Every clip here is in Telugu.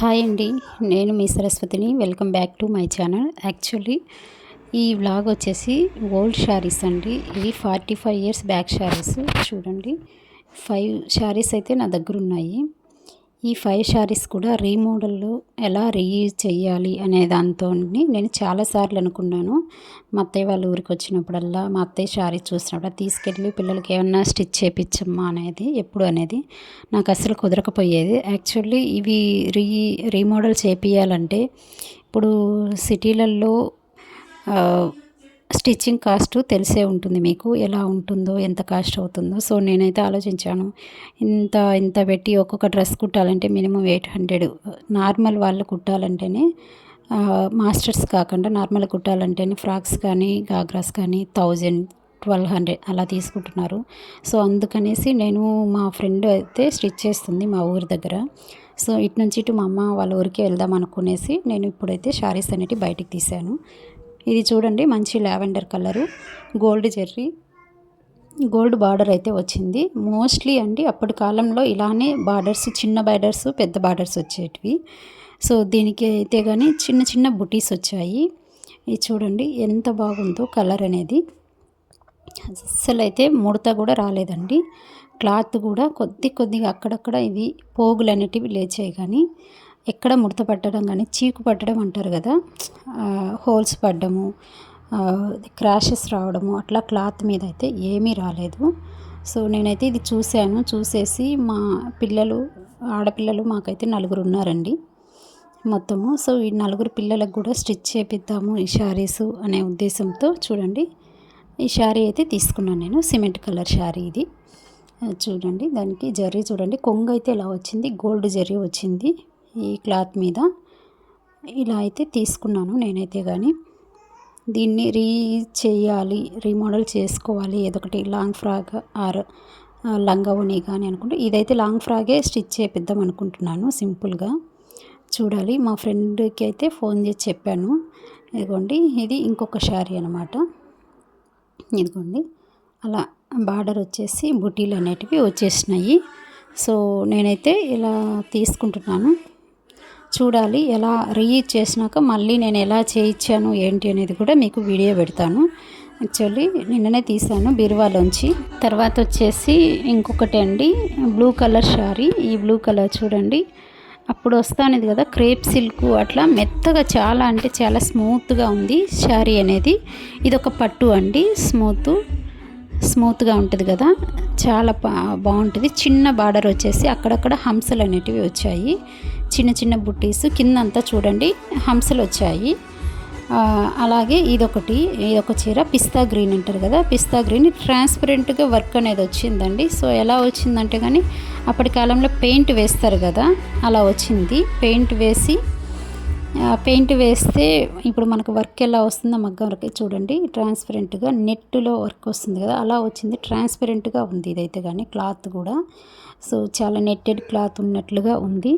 హాయ్ అండి నేను మీ సరస్వతిని. Welcome back to my channel. Actually ఈ వ్లాగ్ వచ్చేసి ఓల్డ్ శారీస్ అండి. ఇవి forty five years back saris. చూడండి ఫైవ్ శారీస్ అయితే నా దగ్గర ఉన్నాయి. ఈ ఫైవ్ శారీస్ కూడా రీమోడల్లో ఎలా రీయూజ్ చేయాలి అనే దాంతో నేను చాలాసార్లు అనుకున్నాను. మా అత్తయ్య వాళ్ళ ఊరికి వచ్చినప్పుడల్లా మా అత్తయ్య శారీ చూసినప్పుడు తీసుకెళ్ళి పిల్లలకి ఏమన్నా స్టిచ్ చేయించమ్మా అనేది ఎప్పుడు అనేది నాకు అసలు కుదరకపోయేది. యాక్చువల్లీ ఇవి రీ రీమోడల్ చేపియాలంటే ఇప్పుడు సిటీలలో స్టిచ్చింగ్ కాస్ట్ తెలిసే ఉంటుంది మీకు ఎలా ఉంటుందో ఎంత కాస్ట్ అవుతుందో. సో నేనైతే ఆలోచించాను ఇంత ఇంత పెట్టి ఒక్కొక్క డ్రెస్ కుట్టాలంటే మినిమం ఎయిట్ హండ్రెడ్. నార్మల్ వాళ్ళు కుట్టాలంటేనే మాస్టర్స్ కాకుండా నార్మల్ కుట్టాలంటేనే ఫ్రాక్స్ కానీ గాగ్రాస్ కానీ థౌజండ్ ట్వెల్వ్ హండ్రెడ్ అలా తీసుకుంటున్నారు. సో అందుకనేసి నేను మా ఫ్రెండ్ అయితే స్టిచ్ చేస్తుంది మా ఊరి దగ్గర. సో ఇటు నుంచి ఇటు మా అమ్మ వాళ్ళ ఊరికే వెళ్దాం అనుకునేసి నేను ఇప్పుడైతే శారీస్ అనేటివి బయటికి తీశాను. ఇది చూడండి మంచి lavender colour gold zari. Gold border అయితే వచ్చింది. మోస్ట్లీ అండి అప్పటి కాలంలో ఇలానే బార్డర్స్ చిన్న బార్డర్స్ పెద్ద బార్డర్స్ వచ్చేటివి. సో దీనికి అయితే కానీ చిన్న చిన్న బుటీస్ వచ్చాయి. ఇది చూడండి ఎంత బాగుందో కలర్ అనేది. అస్సలు అయితే ముడత కూడా రాలేదండి. క్లాత్ కూడా కొద్ది కొద్దిగా అక్కడక్కడ ఇవి పోగులు అనేటివి లేచాయి కానీ ఎక్కడ ముడత పట్టడం కానీ చీకు పట్టడం అంటారు కదా హోల్స్ పడ్డము క్రాషెస్ రావడము అట్లా క్లాత్ మీద అయితే ఏమీ రాలేదు. సో నేనైతే ఇది చూశాను చూసేసి మా పిల్లలు ఆడపిల్లలు మాకైతే నలుగురు ఉన్నారండి మొత్తము. సో ఈ నలుగురు పిల్లలకు కూడా స్టిచ్ చేపిద్దాము ఈ శారీస్ అనే ఉద్దేశంతో చూడండి. ఈ శారీ అయితే తీసుకున్నాను నేను సిమెంట్ కలర్ శారీ ఇది. చూడండి దానికి జర్రీ చూడండి కొంగు అయితే ఇలా వచ్చింది గోల్డ్ జర్రీ వచ్చింది. ఈ క్లాత్ మీద. ఇలా అయితే తీసుకున్నాను నేనైతే కానీ దీన్ని రీ చేయాలి రీమోడల్ చేసుకోవాలి ఏదొకటి లాంగ్ ఫ్రాక్ ఆర్ లంగా కానీ అనుకుంటే. ఇదైతే లాంగ్ ఫ్రాగే స్టిచ్ చేపిద్దాం అనుకుంటున్నాను సింపుల్గా. చూడాలి మా ఫ్రెండ్కి అయితే ఫోన్ చేసి చెప్పాను. ఇదిగోండి ఇది ఇంకొక శారీ అనమాట ఇదిగోండి అలా బార్డర్ వచ్చేసి బుటీలు అనేటివి వచ్చేసినాయి. సో నేనైతే ఇలా తీసుకుంటున్నాను. చూడాలి ఎలా రీయూజ్ చేసినాక మళ్ళీ నేను ఎలా చేయించాను ఏంటి అనేది కూడా మీకు వీడియో పెడతాను. యాక్చువల్లీ నిన్ననే తీసాను బీరువాలోంచి. తర్వాత వచ్చేసి ఇంకొకటి అండి బ్లూ కలర్ శారీ. ఈ బ్లూ కలర్ చూడండి. అప్పుడు వస్తానేది కదా క్రేప్ సిల్క్ అట్లా మెత్తగా చాలా అంటే చాలా స్మూత్గా ఉంది శారీ అనేది. ఇది ఒక పట్టు అండి స్మూత్ స్మూత్గా ఉంటుంది కదా. చాలా బాగుంటుంది. చిన్న బార్డర్ వచ్చేసి అక్కడక్కడ హంసలు అనేటివి వచ్చాయి. చిన్న చిన్న బుట్టీస్ కింద అంతా చూడండి హంసలు వచ్చాయి అలాగే ఇదొకటి ఇదొక చీర పిస్తా గ్రీన్ అంటారు కదా పిస్తా గ్రీన్ ట్రాన్స్పరెంట్గా వర్క్ అనేది వచ్చిందండి. సో ఎలా వచ్చిందంటే కానీ అప్పటి కాలంలో పెయింట్ వేస్తారు కదా అలా వచ్చింది. పెయింట్ వేసి పెయింట్ వేస్తే ఇప్పుడు మనకు వర్క్ ఎలా వస్తుందో మగ్గం వర్క్ చూడండి. ట్రాన్స్పరెంట్గా నెట్లో వర్క్ వస్తుంది కదా అలా వచ్చింది. ట్రాన్స్పరెంట్గా ఉంది ఇదైతే కానీ క్లాత్ కూడా. సో చాలా నెట్టెడ్ క్లాత్ ఉన్నట్లుగా ఉంది.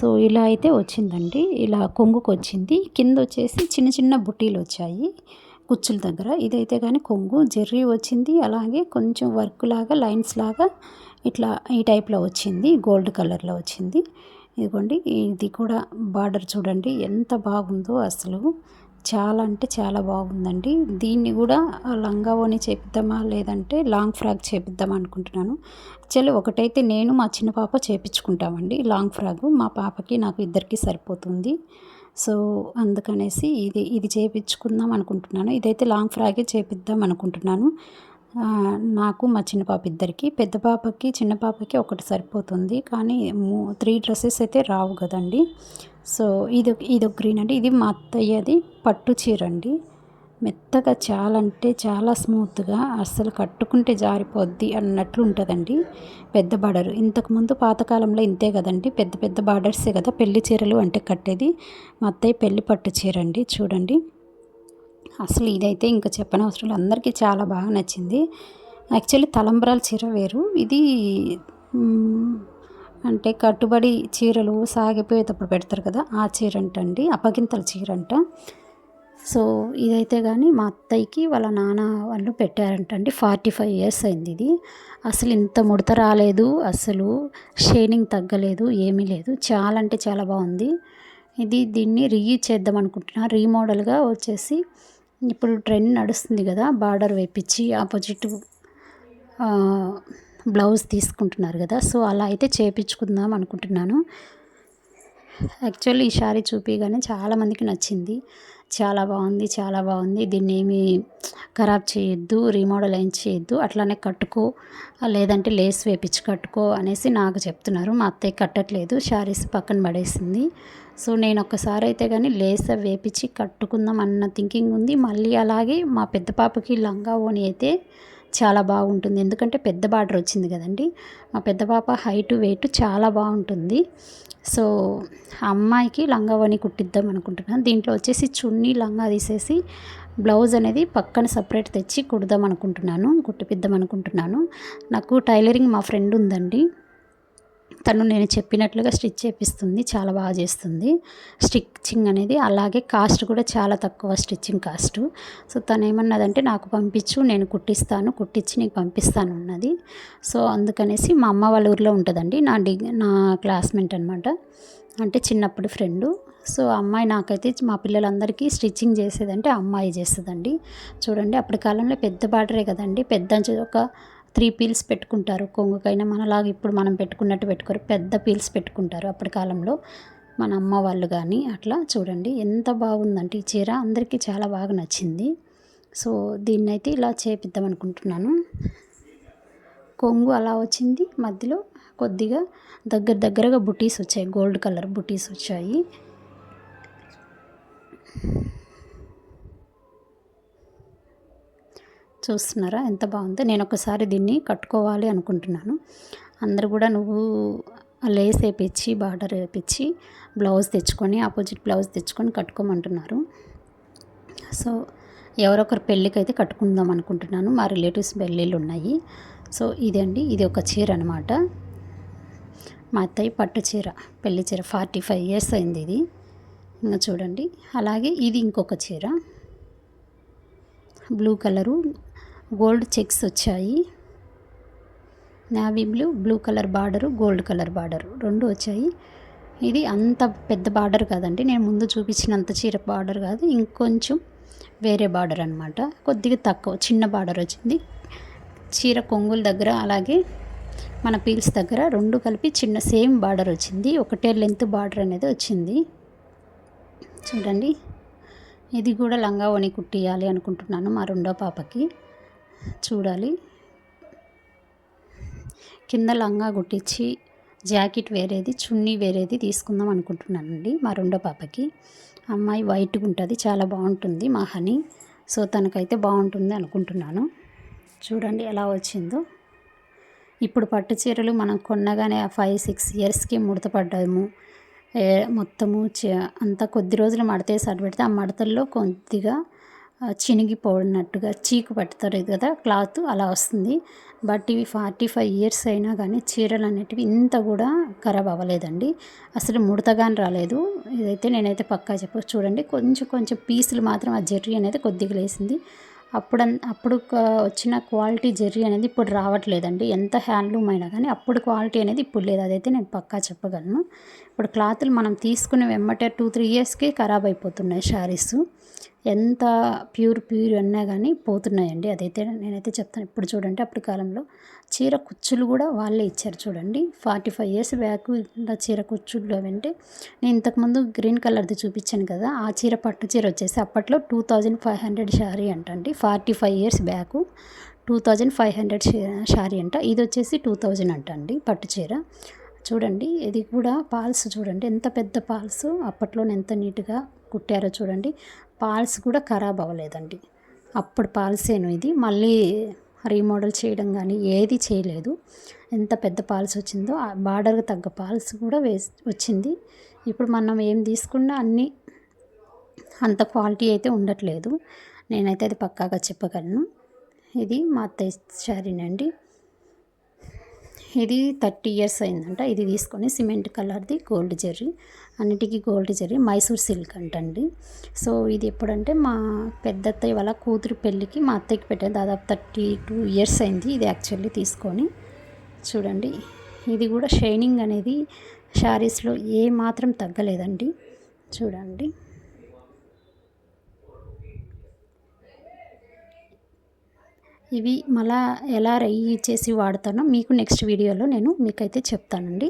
సో ఇలా అయితే వచ్చిందండి. ఇలా కొంగుకు వచ్చింది. కింద వచ్చేసి చిన్న చిన్న బుట్టీలు వచ్చాయి కుచ్చుల దగ్గర. ఇదైతే కానీ కొంగు జెర్రీ వచ్చింది. అలాగే కొంచెం వర్క్ లాగా లైన్స్ లాగా ఇట్లా ఈ టైప్లో వచ్చింది. గోల్డ్ కలర్లో వచ్చింది. ఇదిగోండి ఇది కూడా బార్డర్ చూడండి. ఎంత బాగుందో అసలు. చాలా అంటే చాలా బాగుందండి. దీన్ని కూడా లంగా ఓని చేపిద్దామా? లేదంటే లాంగ్ ఫ్రాక్ చేపిద్దామా అనుకుంటున్నాను. యాక్చువల్లీ ఒకటైతే నేను మా చిన్న పాప చేపించుకుంటామండి లాంగ్ ఫ్రాక్. మా పాపకి నాకు ఇద్దరికి సరిపోతుంది. సో అందుకనేసి ఇది ఇది చేపించుకుందాం అనుకుంటున్నాను. ఇదైతే లాంగ్ ఫ్రాకే చేపిద్దాం అనుకుంటున్నాను. నాకు మా చిన్న పాప ఇద్దరికి. పెద్ద పాపకి చిన్న పాపకి ఒకటి సరిపోతుంది. కానీ త్రీ డ్రెస్సెస్ అయితే రావు కదండి. సో ఇది ఇది ఒక గ్రీన్ అండి. ఇది మా అత్తయ్యది. పట్టు చీర అండి మెత్తగా చాలా అంటే చాలా స్మూత్గా అస్సలు కట్టుకుంటే జారిపోద్ది అన్నట్లు ఉంటుందండి. పెద్ద బార్డర్. ఇంతకుముందు పాతకాలంలో ఇంతే కదండి. పెద్ద పెద్ద బార్డర్సే కదా పెళ్ళి చీరలు అంటే కట్టేది. మా అత్తయ్య పెళ్ళి పట్టు చీర అండి చూడండి. అసలు ఇదైతే ఇంకా చెప్పనవసరం లేదు. అందరికీ చాలా బాగా నచ్చింది. యాక్చువల్లీ తలంబ్రాల చీర వేరు. ఇది అంటే కట్టుబడి చీరలు సాగిపోయేటప్పుడు పెడతారు కదా ఆ చీర అంటండి అప్పగింతల చీర అంట సో ఇదైతే కానీ మా అత్తయ్యకి వాళ్ళ నాన్న వాళ్ళు పెట్టారంటండి ఫార్టీ ఫైవ్ ఇయర్స్ అయింది ఇది. అసలు ఇంత ముడత రాలేదు అసలు షైనింగ్ తగ్గలేదు ఏమీ లేదు. చాలా అంటే చాలా బాగుంది. ఇది దీన్ని రీయూజ్ చేద్దాం అనుకుంటున్నా. రీమోడల్గా వచ్చేసి ఇప్పుడు ట్రెండ్ నడుస్తుంది కదా బార్డర్ వేపించి ఆపోజిట్ బ్లౌజ్ తీసుకుంటున్నారు కదా సో అలా అయితే చేపించుకుందాం అనుకుంటున్నాను. యాక్చువల్లీ ఈ శారీ చూపించగానే చాలామందికి నచ్చింది. చాలా బాగుంది చాలా బాగుంది. దీన్ని ఏమి ఖరాబ్ చేయొద్దు రీమోడల్ ఏం చేయొద్దు. అట్లానే కట్టుకో లేదంటే లేస్ వేపించి కట్టుకో అనేసి నాకు చెప్తున్నారు. మా అత్తయ్య కట్టట్లేదు శారీస్ పక్కన పడేసింది. సో నేను ఒక్కసారి అయితే కానీ లేస్ వేపించి కట్టుకుందాం అన్న థింకింగ్ ఉంది. మళ్ళీ అలాగే మా పెద్ద పాపకి లంగా ఓని అయితే చాలా బాగుంటుంది. ఎందుకంటే పెద్ద బార్డర్ వచ్చింది కదండి. మా పెద్ద పాప హైట్ వెయిట్ చాలా బాగుంటుంది. సో ఆ అమ్మాయికి లంగావని కుట్టిద్దాం అనుకుంటున్నాను. దీంట్లో వచ్చేసి చున్నీ లంగా తీసేసి బ్లౌజ్ అనేది పక్కన సపరేట్ తెచ్చి కుడదాం అనుకుంటున్నాను కుట్టిపిద్దాం అనుకుంటున్నాను. నాకు టైలరింగ్ మా ఫ్రెండ్ ఉందండి. తను నేను చెప్పినట్లుగా స్టిచ్ చేపిస్తుంది చాలా బాగా చేస్తుంది. స్టిచ్చింగ్ అనేది అలాగే కాస్ట్ కూడా చాలా తక్కువ స్టిచ్చింగ్ కాస్ట్. సో తను ఏమన్నదంటే నాకు పంపించు నేను కుట్టిస్తాను కుట్టించి నీకు పంపిస్తాను అన్నది. సో అందుకనేసి మా అమ్మ వాళ్ళ ఊరిలో ఉంటుందండి. నా డిగ్ నా క్లాస్మేట్ అనమాట అంటే చిన్నప్పుడు ఫ్రెండు. సో అమ్మాయి నాకైతే మా పిల్లలందరికీ స్టిచ్చింగ్ చేసేదంటే అమ్మాయి చేస్తుందండి. చూడండి అప్పటి కాలంలో పెద్ద బార్డరే కదండి. పెద్ద ఒక త్రీ పీల్స్ పెట్టుకుంటారు. కొంగుకైనా మనలాగా ఇప్పుడు మనం పెట్టుకున్నట్టు పెట్టుకోరు. పెద్ద పీల్స్ పెట్టుకుంటారు అప్పటి కాలంలో. మన అమ్మ వాళ్ళు కానీ అట్లా చూడండి ఎంత బాగుందంటే ఈ చీర అందరికీ చాలా బాగా నచ్చింది. సో దీన్ని అయితే ఇలా చేపిద్దాం అనుకుంటున్నాను. కొంగు అలా వచ్చింది. మధ్యలో కొద్దిగా దగ్గర దగ్గరగా బుటీస్ వచ్చాయి. గోల్డ్ కలర్ బుటీస్ వచ్చాయి. చూస్తున్నారా? ఎంత బాగుందో? నేను ఒకసారి దీన్ని కట్టుకోవాలి అనుకుంటున్నాను. అందరు కూడా నువ్వు లేస్ వేపించి బార్డర్ వేపించి బ్లౌజ్ తెచ్చుకొని ఆపోజిట్ బ్లౌజ్ తెచ్చుకొని కట్టుకోమంటున్నారు. సో ఎవరొకరు పెళ్ళికి అయితే కట్టుకుందాం అనుకుంటున్నాను. మా రిలేటివ్స్ పెళ్ళిళ్ళు ఉన్నాయి సో ఇదండి ఇది ఒక చీర అనమాట మా అత్తయ్య పట్టు చీర పెళ్ళి చీర. ఫార్టీ ఫైవ్ ఇయర్స్ అయింది ఇది. ఇంకా చూడండి. అలాగే ఇది ఇంకొక చీర. బ్లూ కలరు గోల్డ్ చెక్స్ వచ్చాయి. Navy blue blue colour border gold colour border రెండు వచ్చాయి. ఇది అంత పెద్ద బార్డర్ కాదండి. నేను ముందు చూపించినంత చీర బార్డర్ కాదు. ఇంకొంచెం వేరే బార్డర్ అనమాట కొద్దిగా తక్కువ చిన్న బార్డర్ వచ్చింది. చీర కొంగుల దగ్గర అలాగే మన పీల్స్ దగ్గర రెండు కలిపి చిన్న సేమ్ బార్డర్ వచ్చింది. ఒకటే లెంత్ బార్డర్ అనేది వచ్చింది. చూడండి. ఇది కూడా లంగా వణి కుట్టియాలి అనుకుంటున్నాను మా రెండో పాపకి. చూడాలి. కింద లంగా కుట్టించి జాకెట్ వేరేది చున్నీ వేరేది తీసుకుందాం అనుకుంటున్నానండి మా రెండో పాపకి. అమ్మాయి వైట్గా ఉంటుంది చాలా బాగుంటుంది మా హనీ. సో తనకైతే బాగుంటుంది అనుకుంటున్నాను. చూడండి ఎలా వచ్చిందో. ఇప్పుడు పట్టు చీరలు మనం కొన్నగానే ఫైవ్ సిక్స్ ఇయర్స్కి ముడత పడ్డాము మొత్తము అంత కొద్ది రోజులు మడతేసి అడ్డు పెడితే ఆ మడతల్లో కొద్దిగా చినిగిపోనట్టుగా చీకు పట్టుతారు కదా క్లాత్ అలా వస్తుంది. బట్ ఇవి ఫార్టీ ఫైవ్ ఇయర్స్ అయినా కానీ చీరలు అనేటివి ఇంత కూడా ఖరాబ్ అవ్వలేదండి. అసలు ముడతగాని రాలేదు. ఇదైతే నేనైతే పక్కా చెప్పచ్చు. చూడండి కొంచెం కొంచెం పీసులు మాత్రం ఆ జెర్రీ అనేది కొద్దిగా లేసింది. అప్పుడు అప్పుడు వచ్చిన క్వాలిటీ జెర్రీ అనేది ఇప్పుడు రావట్లేదండి. ఎంత హ్యాండ్లూమ్ అయినా కానీ అప్పుడు క్వాలిటీ అనేది ఇప్పుడు లేదు. అదైతే నేను పక్కా చెప్పగలను. ఇప్పుడు క్లాతులు మనం తీసుకునే వెమ్మటే టూ త్రీ ఇయర్స్కి ఖరాబ్ అయిపోతున్నాయి శారీస్. ఎంత ప్యూర్ ప్యూర్ అన్నా కానీ పోతున్నాయండి. అదైతే నేనైతే చెప్తాను. ఇప్పుడు చూడండి అప్పటి కాలంలో చీర కుచ్చులు కూడా వాళ్ళే ఇచ్చారు చూడండి. ఫార్టీ ఫైవ్ ఇయర్స్ బ్యాక్ ఇలా చీర కుచ్చులు అవంటే నేను ఇంతకుముందు గ్రీన్ కలర్ది చూపించాను కదా ఆ చీర పట్టు చీర వచ్చేసి అప్పట్లో two thousand five hundred sari అంటండి. Forty five years back two thousand five hundred sari అంట. ఇది వచ్చేసి టూ థౌజండ్ అంట అండి పట్టు చీర. చూడండి ఇది కూడా పాల్స్ చూడండి. ఎంత పెద్ద పాల్స్ అప్పట్లోనే ఎంత నీట్గా కుట్టారో చూడండి. పాల్స్ కూడా ఖరాబ్ అవ్వలేదండి. అప్పుడు పాల్సేను ఇది. మళ్ళీ రీమోడల్ చేయడం కానీ ఏది చేయలేదు. ఎంత పెద్ద పాల్స్ వచ్చిందో ఆ బార్డర్కి తగ్గ పాల్స్ కూడా వేసి వచ్చింది. ఇప్పుడు మనం ఏం తీసుకున్నా అన్నీ అంత క్వాలిటీ అయితే ఉండట్లేదు. నేనైతే అది పక్కాగా చెప్పగలను. ఇది మా అత్తయ్య శారీనండి. ఇది థర్టీ ఇయర్స్ అయిందంట. ఇది తీసుకొని సిమెంట్ కలర్ది గోల్డ్ జెర్రీ అన్నిటికీ గోల్డ్ జెర్రీ మైసూర్ సిల్క్ అంటండి. సో ఇది ఎప్పుడంటే మా పెద్ద అత్తయ్య వాళ్ళ కూతురు పెళ్ళికి మా అత్తయ్యకి పెట్టాను దాదాపు థర్టీ టూ ఇయర్స్ అయింది ఇది యాక్చువల్లీ తీసుకొని. చూడండి ఇది కూడా షైనింగ్ అనేది శారీస్లో ఏ మాత్రం తగ్గలేదండి. చూడండి. ఇవి మళ్ళా ఎలా రెయ్యి చేసి వాడతానో మీకు నెక్స్ట్ వీడియోలో నేను మీకైతే చెప్తానండి.